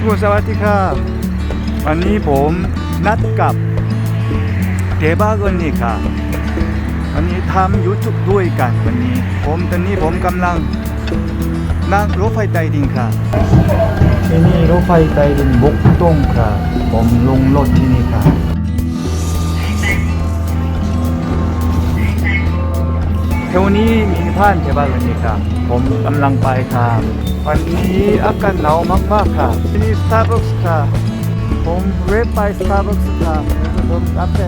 ทูสวัสดีครับวันนี้ผมนัดกับเดบากอนนี่ค่ะ วันนี้ทำยูทูบด้วยกันวันนี้ ผมตอนนี้ผมกำลังนั่งรถไฟใต้ดินค่ะที่นี่รถไฟใต้ดินบกตงค่ะ ผมลงรถที่นี่ค่ะ บแถวนี้มีท่านเดบากอนนี่ครับผมกำลังไปครับวันนี้อากาศหนาวมากๆค่ะที่นี่สตาร์บัคส์ค่ะผมเวฟไปสตาร์บัคส์ค่ะแล้วผมรับไป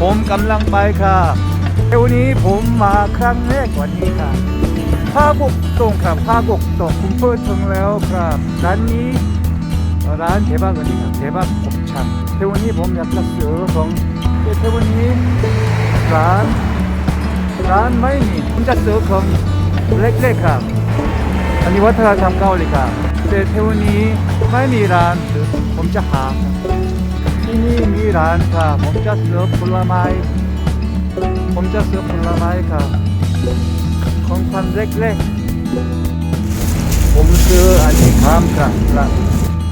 ผมกำลังไปค่ะเดี๋ยวนี้ผมมาครั้งแรกวันนี้ค่ะภาคกกตงครับภาคกกตงคุณเพิ่ถึงแล้วครับร้านนี้ร้านเทบากันนี้ครับเทบาผมชันเดี๋ยวนี้ผมอยากจะซื้อของเดี๋ยวนี้ ร้านร้านไม่มีผมจะซื้อของเล็กๆครับอันนี้วัฒนธรรมเกาหลีครับแต่เทวนี้ไม่มีร้านผมจะหาที่นี่มีร้านครับผมจะซื้อผลไม้ผมจะซื้อผลไม้ครับของขวัญเล็กๆ ผมซื้ออันนี้ครับครับครับ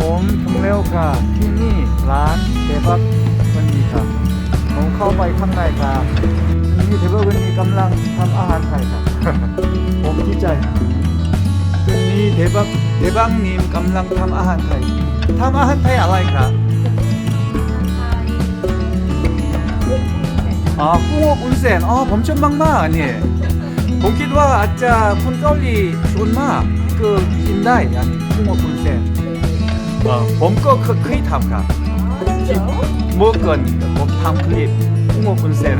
ผมถึงแล้วครับที่นี่ร้านเทบักวันนี้ครับ ผมเข้าไปข้างในครับนี่เทเบิลวันนี้กำลังทำอาหารไทยครับ ผมดีใจวันนี้เทบักเทบักนิมกำลังทำอาหารไทยทำอาหารไทยอะไรครับอ๋อกุ้งอบอุ่นเส้นอ๋อผมชอบมากๆอันนี่ผมคิดว่าอาจจะคนเกาหลีส่วนมากก็กินได้อันนี้กุ้งอบอุ่นเส้นเออผมก็เคเคยทำครับ เมื่อก่อนผมทำคลิปกุ้งอบอุ่นเส้น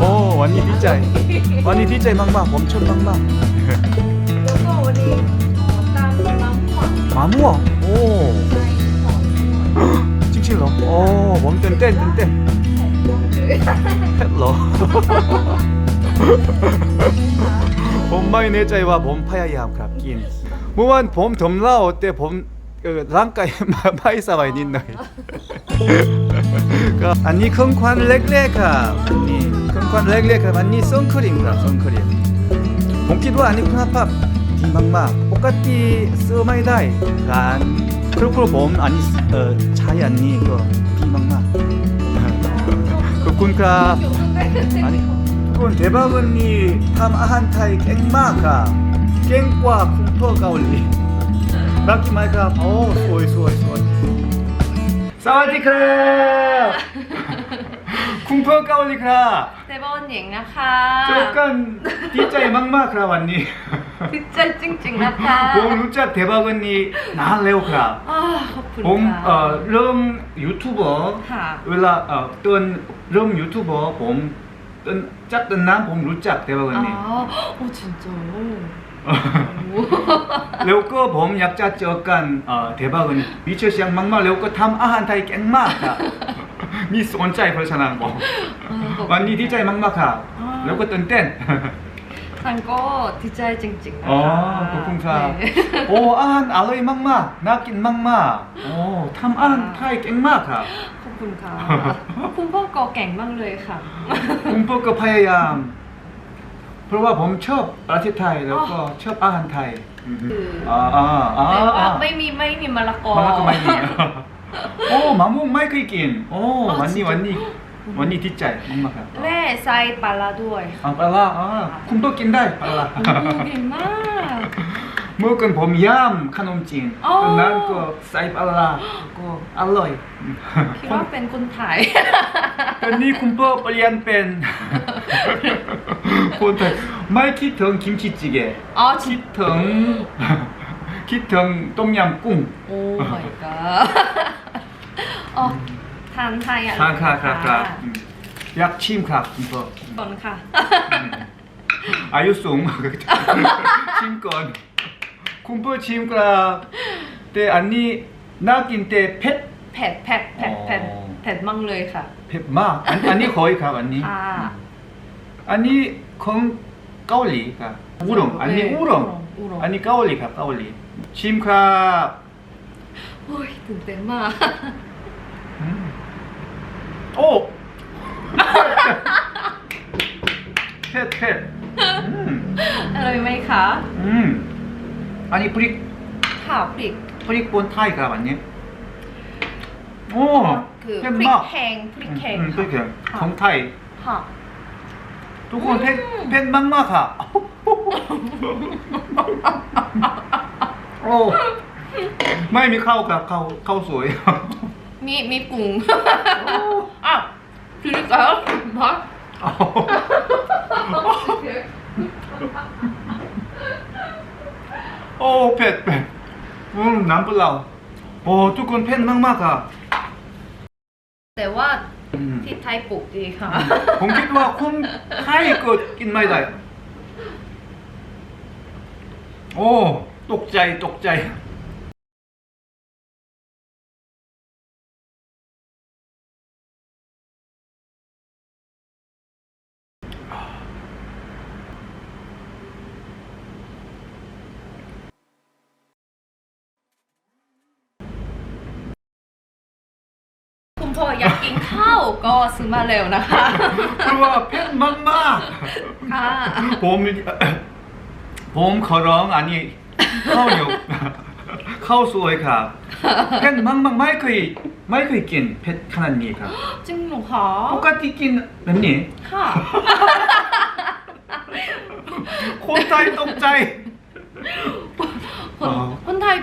โอ้วันนี้ดีใจวันนี้ดีใจมากๆผมชอบมากแล้วก็วันนี้ขอตามมะม่วงๆมะม่วงโอ้จ ริงๆเหรอโอ้ผมตื่นเต้นตื่นเต้นเผ็ดเหรอผมไม่แน่ใจว่าผมพยายามครับกินเมื่อวานผมถมเหล้าแต่ผมเออร่างกาย ไม่สบายนิดหน่อยก็อันนี้เครื่องควันเล็กๆครับอันนี้เครื่องควันเล็กๆครับอันนี้ส้มครีมครับส้มครีมผมคิดว่าอันนี้คุณภาพดีมากๆปกติซื้อไม่ได้ร้านครูครูผมอันนี้เออใช้อันนี้ก็ดีมากๆขอบคุณครับอันนี้ทุกคนเทบาวันนี้ทำอาหารไทยเก่งมากครับเก่งกว่าคุณพ่อเกาหลี รักกี่ไหมครับโอ้สวยสวยสวยสวัสดีครับคุณพ่อเกาหลีครับเตบอนหญิงนะคะ เจอกันดีใจมากๆครับวันนี้ดีใจจริงๆนะคะ ผมรู้จักเทบาวันนี้นานแล้วครับอ่าขอบคุณผมค่ะเอ่อเริ่มยูทูบเบอร์ ค่ะ เวลาเอ่อตอนเริ่มยูทูบเบอร์ผมตอนจากตอนนั้นผมรู้จักเทบาวันอ๋อนี้โอ้จริงจังโอ้ แล้วก็ผมอยากจะเจอกันเอ่อเทบาวันนี้มีชื่อเสียงมากๆแล้วก็ทำอาหารไทยเก่งมากครับมีสนใจเพราะฉะนั้นผมวันนี้ดีใจมากๆครับอ๋อแล้วก็ตื่นเต้นท่านก็ดีใจจริงๆนะคะอ๋อขอบคุณครับเอ่อโอ้อาหารอร่อยมากๆน่ากินมากๆโอ้ทำอาหารไทยเก่งมากครับขอบคุณค่ะคุณพ่อก็เก่งมากเลยค่ะผมก็พยายาม เพราะว่าผมชอบประเทศไทยแล้วก็ชอบอาหารไทยคืออ่าอ่าอ่าแต่ว่าอ่าไม่มีไม่มีมะละกอ มะละกอไม่มี โอ้มะม่วงไม่เคยกิน โอ้อ๋อวันนี้จริงๆวันนี้วันนี้ดีใจมากๆครับแม่ใส่ปลาร้าด้วยอ่าปลาร้าอ่าคุณต้องกินได้ปลาร้าโอ้เก่งมาก เมื่อก่อนผมย่ำขนมจีนอ๋อ ตอนนั้นก็ใส่ปลาร้าก็อร่อยคิดว่าเป็นคนไทย ตอนนี้คุณพ่อเปลี่ยนเป็น คนไทยไม่คิดถึงกิมจิจิเกะอ๋อคิดถึง คิดถึงต้มยำกุ้ง โอ้ my god อ๋อทานไทยอะครับครับครับครับอืมอยากชิมครับคุณพ่อ ก่อนค่ะ อายุสูงมาก ชิมก่อน คุณพ่อชิมครับแต่อันนี้น่ากินแต่เผ็ด เผ็ดเผ็ดเผ็ดเผ็ดอ๋อ เผ็ดมั่งเลยค่ะ เผ็ดมากอันอันนี้ขอยครับอันนี้ ค่ะ อันนี้ของเกาหลีครับอูรงอันนี้อูรงอูรงอันนี้เกาหลีครับเกาหลีชิมครับโอ้ยตื่นเต้นมาก อืมโอ้เผ็ดเผ็ด 음, อร่อยไหมคะ อันนี้พริกค่ะพริกพริกปนไทยครับอันนี้โอ้คือแห้งพริกแห้งพริกแห้งของไทยค่ะทุกคนเผ็ดเผ็ดมากมากค่ะโอ้ไม่มีข้าวกับข้าวข้าวสวยมีมีกุ้งอ้าวพริกแล้วมา โอ้เผ็ดเผ็ดอืมน้ำเปล่าโอ้ทุกคนเผ็ดมากมากๆค่ะแต่ว่าที่ไทยปลูกดีค่ะ ผมคิดว่าคุณไทยก็กินไม่ได้ โอ้ ตกใจตกใจ ข้าวก็ซื้อมาเร็วนะคะ เพราะว่าเผ็ดมากมากค่ะๆผมผมขอร้องอันนี้ข้าวเหนียวข้าวสวยครับเผ็ดมากมากๆไม่เคยไม่เคยกินเผ็ดขนาดนี้ครับจริงเหรอคะปกติกินแบบนี้ค่ะ คนไทยตกใจ คนอ๋อ คนไทย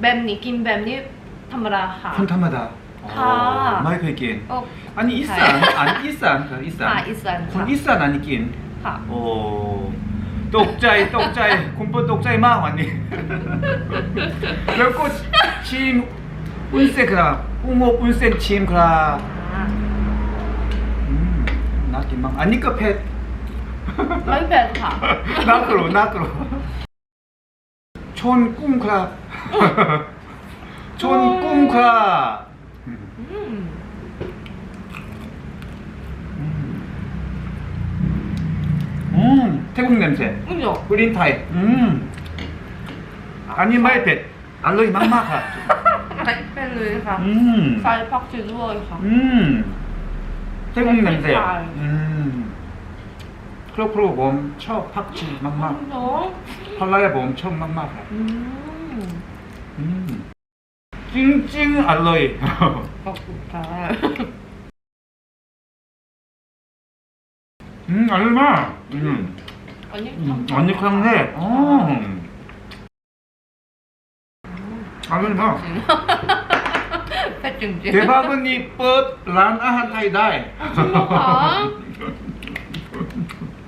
แบบนี้กินแบบนี้ธรรมดาค่ะ คนธรรมดา ค่ะอ๋อไม่เคยกิน โอ้ อันนี้อีสานอันนี้อีสานครับอีสานค่ะอีสานคนค่ะอีสานอันนี้กิน ค่ะ โอ้ตกใจตกใจคุณเปิ้ลตกใจมากวันนี้ แล้วก็ชิมอุนเส้นครับกุ้งอบอุนเส้นชิมครับอ่าอืมน่ากินมากอันนี้ก็เผ็ด ไม่เป็นค่ะ น่ากลัวน่ากลัวชนกุ้งครับ ชนกุ้งครับ 음. 음, 태국 냄새. 그죠? 그린 타입. 음. 아니 말펫. 알로이 막막하. 말펫을 사. 음. 살 박쥐 누워 있어. 음. 태국 냄새. 음. 크로크로 멈춰 박쥐 막막. 그죠? 팔라야 멈춰 막막하. 음. จริงๆอร่อย ขอบคุณค่ะ อืมอร่อยมากอืม อันนี้ อืม ทำ อันนี้ครั้งแรกอ๋ออร่อยมาก เผ็ดจริงๆ 대박은이 뻗 란 아한 타이 다이 จริงเหรอคะ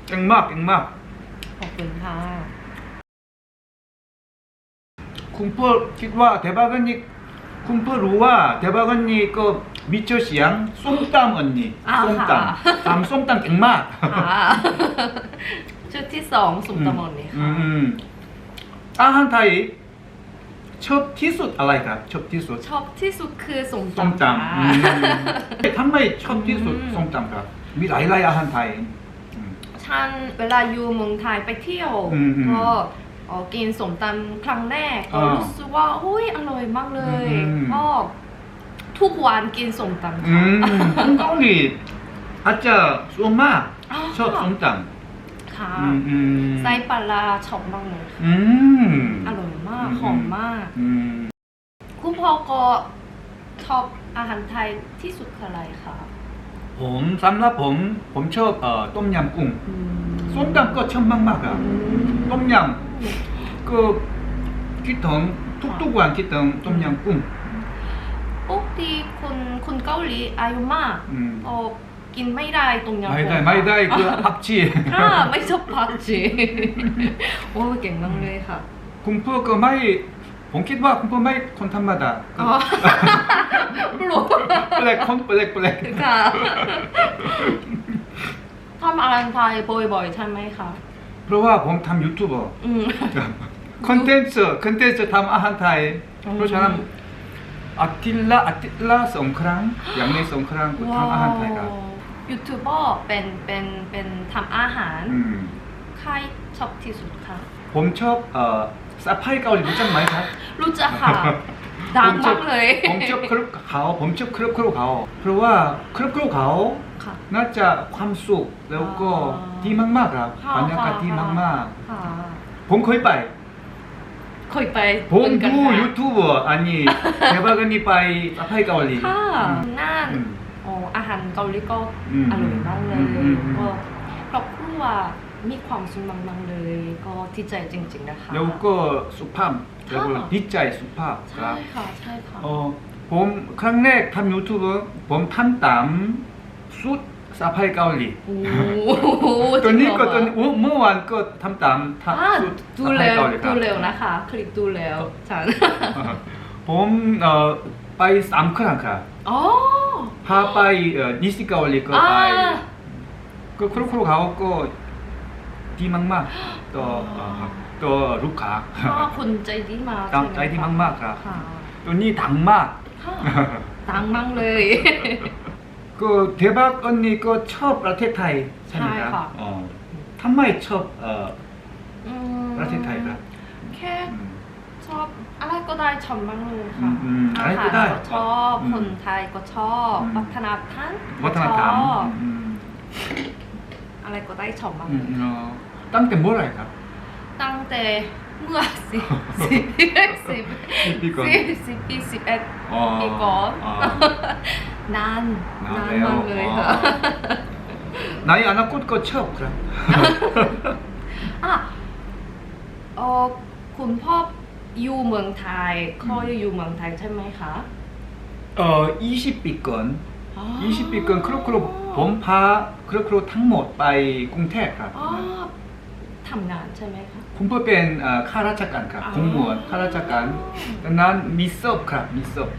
깽막 깽막 ขอบคุณค่ะ 쿵퍼คิดว่า대박은이 쿵퍼รู้ว่า대박은이ก็미쳐 시양 쏨땀 언니 อ่า 쏨땀 ค่ะ 담 쏨땀 깽막 ค่ะชุดที่สองสุ่มตะมนนี่ อื ค่ะ มอืมอาหารไทยชอบที่สุดอะไรครับชอบที่สุด ชอบที่สุดคือสุ่ม ส้ม ตำ ตำ ค่ะ อืมทำไมชอบที่สุด อืม ส้มตำครับ มีหลายหลายๆอาหารไทยอืม ฉันเวลาอยู่เมืองไทยไปเที่ยว อืมอืม ก็เ อ่อกินสมตำครั้งแรกก็อ่ารู้รู้สึกว่าโอ้ยอร่อยมากเลยอืม ก็ทุกวันกินสมตำอืค่ะมคนเกาหลีอาจจะส่วนมากอ๋อชอบส้มตค่ะำอืมอืมไส้ปลาร้าชอบมากเลยค่ะอืม อร่อยมากอืม หอมมาก อืมคุณพ่อก็ชอบอาหารไทยที่สุดคืออะไรคะ ผมสำหรับผม ผมชอบเอ่อต้มยำกุ้งอืมส้มตำก็ชอบมากๆครับอืมต้มยำก็คิดถึงทุกๆวันคิดถึงต้มยำกุ้ง ปกติคนคนเกาหลีอายุมากอืมโอ้กินไม่ได้ตรงยำไม่ได้ไม่ได้คือผักชีค่ะไม่ชอบผักชีโอ้เก่งมากเลยค่ะคุณพ่อก็ไม่ ผมคิดว่าคุณพ่อไม่คนธรรมดาอ๋อรู้แปลกคนแปลกแปลกค่ะทำอาหารไทยบ่อยๆใช่ไหมคะเพราะว่าผมทำยูทูบเบอร์อืมคอนเทนต์คอนเทนต์ทำอาหารไทยอืมเพราะฉะนั้นอาทิตย์ละอาทิตย์ละสองครั้ง อย่างนี้สองครั้งก็ทำอาหารไทยครับยูทูบเบอร์เป็นเป็นเป็นทำอาหารอืมใครชอบที่สุดคะผมชอบเอ่อ สะพ้ายเกาหลีรู้จักไหมครับ รู้จักค่ะดังมากเลยผมชอบครุกเขาผมชอบครุกครุกเขาเพราะว่าครุกครุกเขาค่ะน่าจะความสุขแล้วก็อ่าดีมากๆครับค่ะบรรยากาศดีค่ะมากค่ะๆผมเคยไปเคยไปผมเหอนกันดูค่ะยูทูบอันนี้เทบากันนี่ไปสะพายเกาหลีค่ะอืมน่านอืมโอ้อาหารเกาหลีก็อืมอร่อยมากเลยอืมอืมอืมก็ครอบครัว มีความสุขมากๆเลยก็ดีใจจริง ๆ นะคะ แล้วก็สุภาพแล้วก็ดีใจสุภาพคใช่ค่ะใช่ค่ะผมครั้งแรกทำยูทูบผมทำตามสุดสาภายเกาหลีโอ้ตัวนี้ก็ตัวนเมื่อวานก็ทำตามทำอ่าสุดดูสาภเวกาหลีดูรับ เร็วนะคะ คลิปดูแล้วฉันผมไปสามครั้งค่ะอ๋อ พาไปนิสิเกาหลีก็ไปก็ครูครูเขาก็ ดีมากๆต่อเอ่อต่อลูกค้าพ่อคุณใจดีมากตามช่ไหใจดีมากๆครับค่ะตัวนี้ดังมาก ค่ะดังมากเลย ก็เทบาก언니ก็ชอบประเทศไทยใช่ไหมครับใช่ค่ะ อ๋อทำไมชอบเอ่ออืมประเทศไทยครับแค่อืม ชอบอะไรก็ได้ชอบมากเลยค่ะอืมอืมอะไรก็ได้าหาชอบอืมคนไทยก็ชอบอืม วัฒนธรรมวัฒนธรรมชอบอืมอะไรก็ได้ชอบมากอืเลมยเอ่อ ตั้งแต่เมื่อไหร่ครับ ตั้งแต่เมื่อสิบสิบสิบสิบปีก่อนสิบสิบปีสิบเอ็ดอ๋อปีก่อนอ๋อนานนานนานแล้วมากเลยค่ะอ๋อในอนาคตก็ชอบครับอะเออคุณพ่ออยู่เมืองไทยเคยอยู่เมืองไทยใช่ไหมคะเอ่อ20 ปีก่อนอ๋อ20 ปีก่อนครอบครัวผมพาครอบครัวทั้งหมดไปกรุงเทพครับอ๋อ ทำงานใช่ไหมคะ คุณพ่อเป็นเอ่อข้าราชการครับ อ๋อ 공무원ข้าราชการดังนั้นมีสอบครับมีสอบ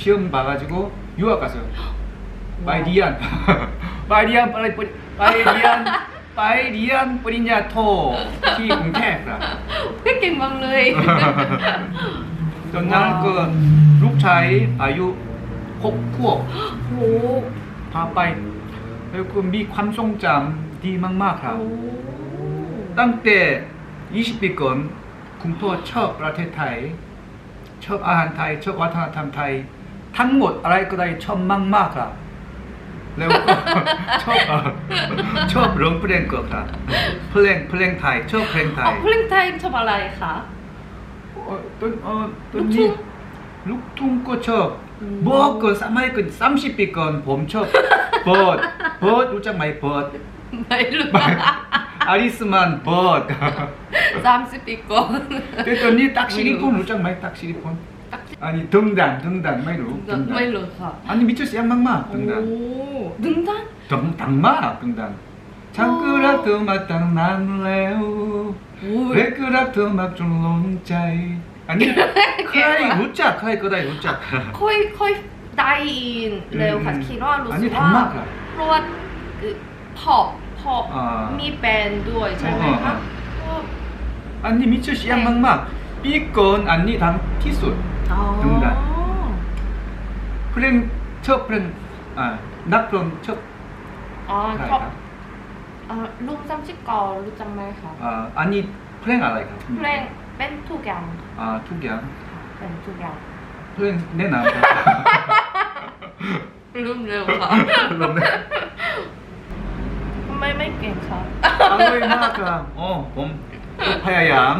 시험 봐가지고 유학 가서요 ไปเรียน ไปเรียนไปปริไปเรียนไปเรียนปริญญาโทที่กรุงเทพครับ เก่งมากเลย ตอนนั้นก็ลูกชายอายุหกขวบ โห พาไปแล้วก็มีความทรงจำดีมากๆครับ โอ้ ตั้งแต่ 20 ปีก่อนคุณพ่อชอบประเทศไทย ชอบอาหารไทย ชอบวัฒนธรรมไทย ทั้งหมดอะไรก็ได้ชอบมากๆครับ แล้วก็ชอบเอ่อชอบร้องเพลงก็ครับเพลงเพลงไทย ชอบเพลงไทอ๋อยเพลงไทยชอบอะไรคะเอ่อตอนเอ่อตอนลูกทุ่นี้งลูกทุ่งก็ชอบอืมบอกก่อนสมัยก่อน30ปีก่อนผมชอบเบิร์ดเบิร์ดรู้จักไหมเบิร์ดไม่รู้อาริสมันเบิร์ดสามสิบปีก่อนแต่ตอนนี้ตักสิริพลรู้จักไหมตักสิริพลตักสิอันนี้ดึงดันดึงดันไม่รู้ ดึงดันไม่รู้ค่ะอันนี้มีชื่อเสียงมากๆดึงดันโอ้ดึงดันดังดังมากดึงดันฉันก็รักเธอมาตั้งนานแล้วโอ้ยและก็รักเธอมากจนล้นใจอันนี้ใครรู้จักใครก็ได้รู้จักค่อยค่อยได้ยินเร็วค่ะ อืมคิดว่ารู้อันสึนี้กว่าทำมากอะเพราะว่าคือพอพออ่ามีมีแบรนด์ด้วยใช่ไหมอ่า คะอ่าอันนี้มีชื่อเสียงมากๆปีก่อนอันนี้ดังที่สุด อ๋อดึงดันเพลงชอบเพลงอ่านักร้องชอบอ๋อใครชอบครับเอ่อลูกจำชื่อกอรู้จักไหมคะอ่าอันนี้เพลงอะไรครับเพลงเป็นทุกอย่างอ่าทุกอย่างค่ะเป็นทุกอย่างเพลงแนะนำครับ ลืมเร็วค่ะ ลมแนะทำ ไมไม่เก่งคะอร่อยมากครับโอ้ผมพยายาม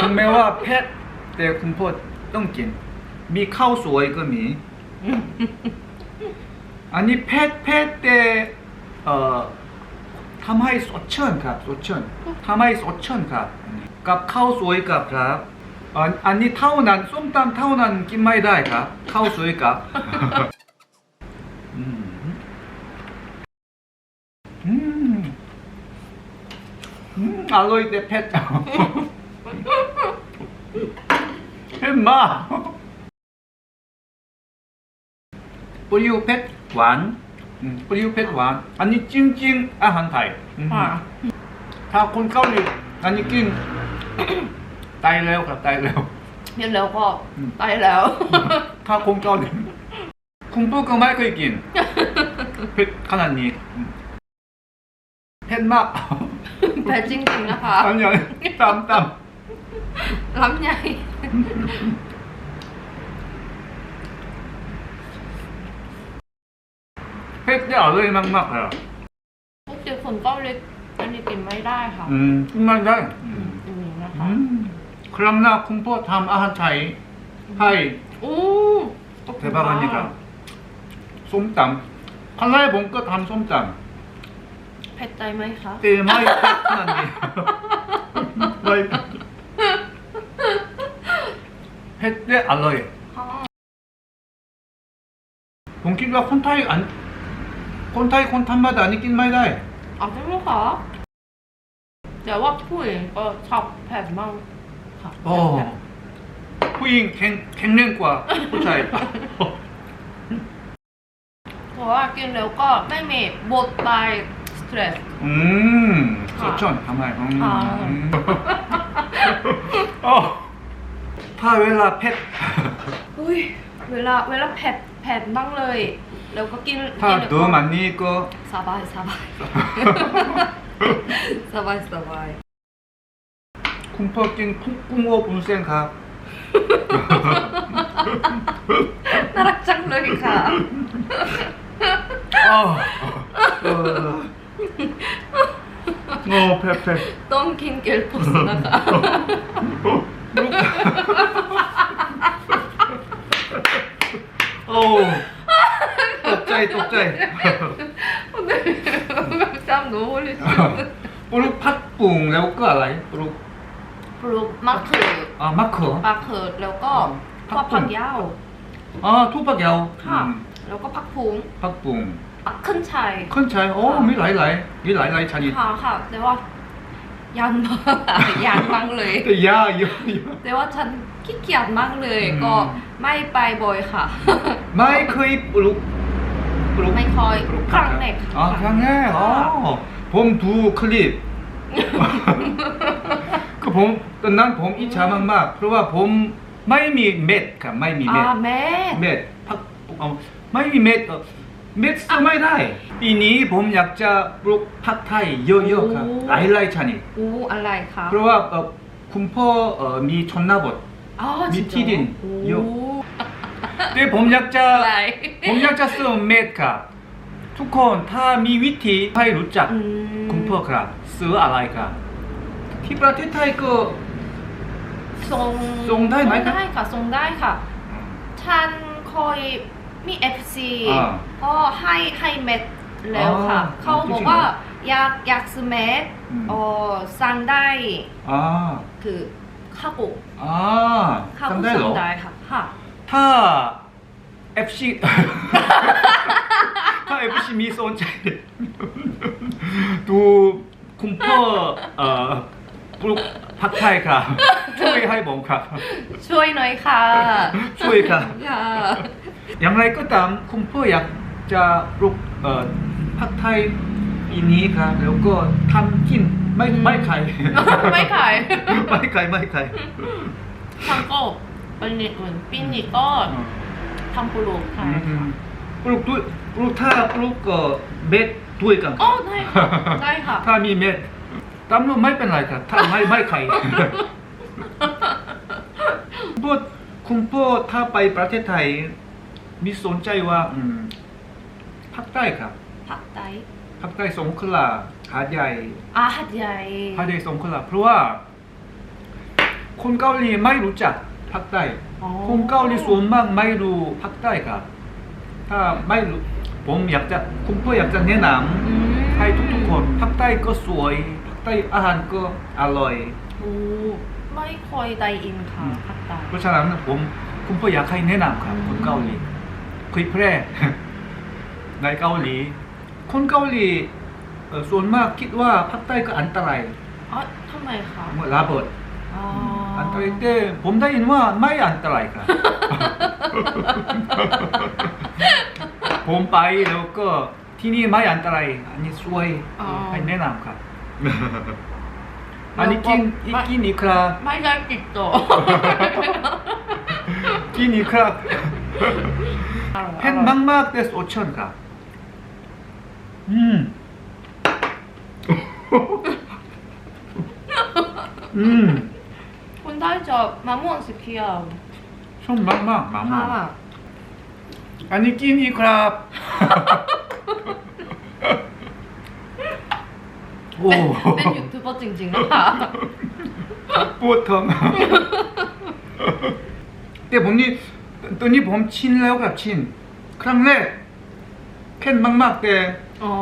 ถึงแม้ว่าแพทย์แต่คุณพ่อต้องกิน มีข้าวสวยก็มี อันนี้แพทย์แพทย์แต่เอ่อทำให้สดชื่นครับสดชื่นทำให้สดชื่นครับ กับข้าวสวยกับครับอันอันนี้เท่านั้นส้มตำเท่านั้นกินไม่ได้ครับข้าวสวยกับ อืมอืม อืมอร่อยแต่เผ็ดเห็นมาเปรี้ยวเผ็ดหวานอืมเปรี้ยวเผ็ดหวาน อันนี้จริงๆอาหารไทยอืมค่ะถ้าคนเกาหลีอันนี้กินตายแล้วครับตายแล้วเดี๋ยวแล้วก็อืมไปแล้ว ถ้าคนเกาหลีคุณปู่ก็ไม่เคยกิน เผ็ดขนาดนี้อืมเผ็ดมาก แต่จริงๆนะคะ อันนี้ตามตาม ลำใหญ่ เผ็ดได้อร่อยมากๆครับ พวกเด็กคนเกาหลีอันนี้กินไม่ได้ค่ะ อืมกินไม่ได้อืม อืมนะคะ อืมครั้งหน้าคุณพ่อทำอาหารไทยให้ อู้ 대박아니다. 쏨땀. 칼라에 본거 담 쏨땀. เผ็ดใจไหมคะ 때 마이 페트난디. 마이 페트 알로에. อ๋อ 본คิดว่าคนไทยอันคนไทยคนธรรมดานี่กินไม่ได้ อ๋อใช่ไหมคะแต่ว่าผู้หญิงก็ชอบเผ็ดมากค่ะ โอ้ผู้หญิงแข็งแข็งแรงกว่าผู้ชาย เพราะว่ากินแล้วก็ไม่มีบทบายสเตรส อืมสดชื่นท ำไมอืมค่ะอืมโอ้ถ้าเวลาเผ็ดอุ้ยเวลาเวลาเผ็ดเผ็ดบ้างเลย แล้วก็กินถ้ากินแล้วเดิก็มอันนี้ก็สบายสบาย สบายสบายคุณพ่อกินกุ้งกุ้งโอบุนเส้นครับน่ารักจังเลยค่ะอ๋อ เออโง่เผ็ดเผ็ดต้องกินเกลพุสนะคะโอ้ตกใจตกใจจำหนูเลยปลูกผักปุงแล้วก็อะไรปลูกปลูกมะเขืออ่ามะเขือมะเขือแล้วก็ผัก็กบุ้ง ผักยาวอ๋อทุกผักยาวค่ะอืมแล้วก็ผักพุงผัก ปุงขึ้นชัย ขึ้นชายโอ้มีหลายหลายมีหลายหลายชนิดค่ะค่ะแต่ว่ายันมากยันมากเลย แต่ยาเยอะเยอะ แต่ว่าฉันขี้เกียจมากเลย อืม ก็ไม่ไปบ่อยค่ะ ไม่เคยปลูกปลูกไม่ค่อยปลูกครั้งแรกอ๋อค่ะครั้งแรกอ๋อผมดูคลิปคือผมตอนนั้นผมอิจฉามากๆ เพราะว่าผมไม่มีเม็ดครับไม่มีเม็ด อ่าแม่ เม็ดพักเอาไม่มีเม็ดเอ่อ เม็ดซื้อไม่ได้ ปีนี้ผมอยากจะปลูกผักไทยเยอะๆครับหลายหลายๆชนิดอู้อะไรคะเพราะว่าเอ่อคุณพ่อเอ่อมีชนบท อ๋อมีจริงๆที่ดินโอ้เยอะ แต่ผมอยากจะ อะไร ผมอยากจะซื้อเม็ดครับทุกคนถ้ามีวิธีให้รู้จักอืม คุณพ่อครับซื้ออะไรครับที่ประเทศไทยก็ส่งส่งได้ไหมครับส่งได้ค่ะส่งได้ค่ะฉันเคย มี FC อ่าก็ให้ให้เม็ดแล้วค่ะ อ๋อเขาบอกว่าอยากอยากซื้อเม็ดอืมอ๋อสั่งได้อ่าคือข้าวปุกอ่าข้าวปุทำกได้เหรสั่องได้ค่ะค่ะ ถ้า FC ถ้า FC มีสนใจดูคุณพ่อเอ่อปลูก ผักไทยครับ ช่วยให้ผมครับ ช่วยหน่อยค่ะ ช่วยค่ะค่ะ อย่างไรก็ตามคุณพ่ออยากจะปลูกเอ่อผักไทยปีนี้ครับแล้วก็ทำกินไม่ไม่ขายไม่ขายไม่ขายไม่ขายทำก็เป็นนิดเหมือนปีนี้ก็ทำปลูกค่ะอืมปลูกด้วยปลูกถ้าปลูกก็เม็ดด้วยกันอ๋อได้ค่ะได้ค่ะ ถ้ามีเม็ด ตำรวจไม่เป็นไรครับถ้าไม่ไม่ขายพูดคุณพ่อถ้าไปประเทศไทย มีสนใจว่า อืมภาคใต้ครับผักไตภาคใต้สงขลาหาดใหญ่อาหัดใหญ่หาดใหญ่สงขลาเพราะว่า คนเกาหลีไม่รู้จักภาคใต้ อ๋อคนเกาหลีส่วนมากไม่รู้ภาคใต้ครับ ถ้าไม่รู้ ผมอยากจะคุณพ่ออยากจะแนะนอืมำให้ทุกๆคนภาคใต้ก็สวย ภาคใต้อาหารก็อร่อยโอ้ไม่ค่อยได้อินค่ะอืมผักไตเพราะฉะนั้นผมคุณพ่ออยากให้แนะนำครับคนเกาหลีคุยแพร่ในเกาหลี คนเกาหลีเอ่อส่วนมากคิดว่าภาคใต้ก็อันตรายอ๋อทำไมคะเมื่อระเบิดอ๋ออันตรายแต่ผมได้ยินว่าไม่อันตรายครับ ผมไปแล้วก็ที่นี่ไม่อันตรายอันนี้ช่วยให้แนะนำครับ อันนี้กินอีกกินอีกครับไม่ได้ติดต่อกินอีกครับเผ็ดมากๆแต่สดชื่นครับอืมอืมคุณได้จบมะม่วงสีเขียวชอบมากๆมากค่ะๆอันนี้กินอีกครับ โอ้เป็นเป็นยูทูบเบอร์จริงๆนะคะปวดท้อง แต่ผมนี่ตัวนี้ผมชินแล้วครับชิน ครั้งแรกแค่นมากๆแต่อ๋อ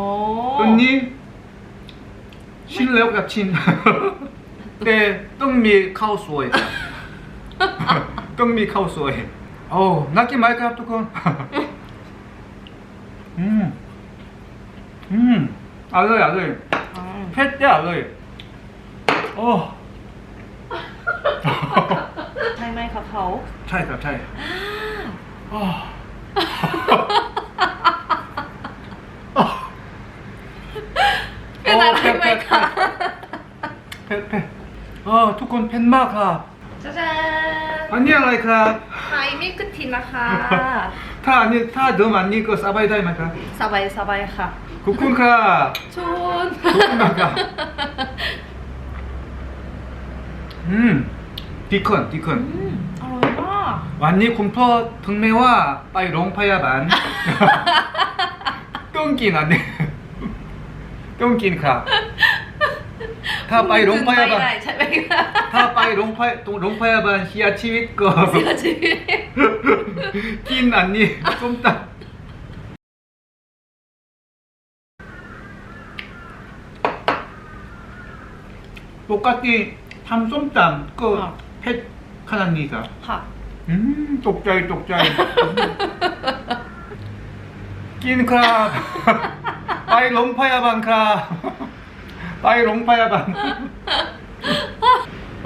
ตัวนี้ ชินแล้วครับชิน แต่ต้องมีข้าวสวยครับ ต้องมีข้าวสวย โอ้น่ากินไหมครับทุกคน อืม อืมอร่อยอร่อย อืมเผ็ดแต่อร่อยโอ้ใช่ไหมคะเขาใช่ครับใช่โอ้เป็นอะไรไหมคะเผ็ดเผ็ดเออทุกคนเผ็ดมากครับจ้าจ้าอันนี้อะไรครับไฮมิลค์ทีนะคะถ้าอันนี้ถ้าดื่มอันนี้ก็สบายได้ไหมครับสบายสบายค่ะ ขอบคุณครับชุนขอบคุณมากครับอืมดีขึ้นดีขึ้นอืมอร่อยมากวันนี้คุณพ่อถึงแม้ว่าไปโรงพยาบาลต้องกินอันนี้ ต้องกินครับ ถ้าไปโรงพยาบาล ไม่ได้ใช่ไหมคะ ถ้าไปโรงพยโรงพยาบาลเสียชีวิตก็เสียชีวิตกินอันนี้ส้มตำปกติทำส้มตำก็เผ็ดขนาดนี้ครับค่ะอืมตกใจตกใจกินครับไปโรงพยาบาลครับไปโรงพยาบาล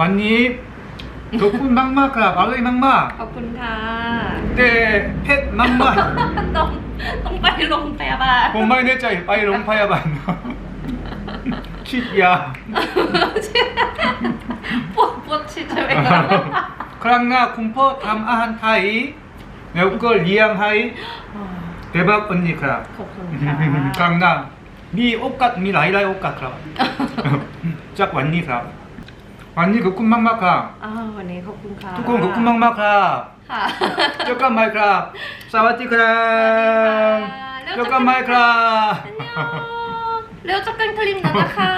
วันนี้ขอบคุณมากมากๆครับอร่อยมากมากขอบคุณค่ะๆแต่เผ็ดมากมากต้องต้องไปโรงพยาบาลๆผมไม่แน่ใจไป 야. 뽀뽀치즈웨가 크랑나 군포 담아한 타이 내우거 리양 하이 대박 언니 크라. 감사합니다. 크랑나 미 옷갓 미 라이라이 옷갓 크라. 짝 완니 크라. 완니 그꿈 막막하 อ้าววันนี้ขอบคุณค่ะ 두꺼운 그꿈 막막하 ค่ะ 쪼깐 마이크라. 사와티 크랑 쪼깐 마이크라. 안녕. เร็วจักกันคลิมนะนะคะ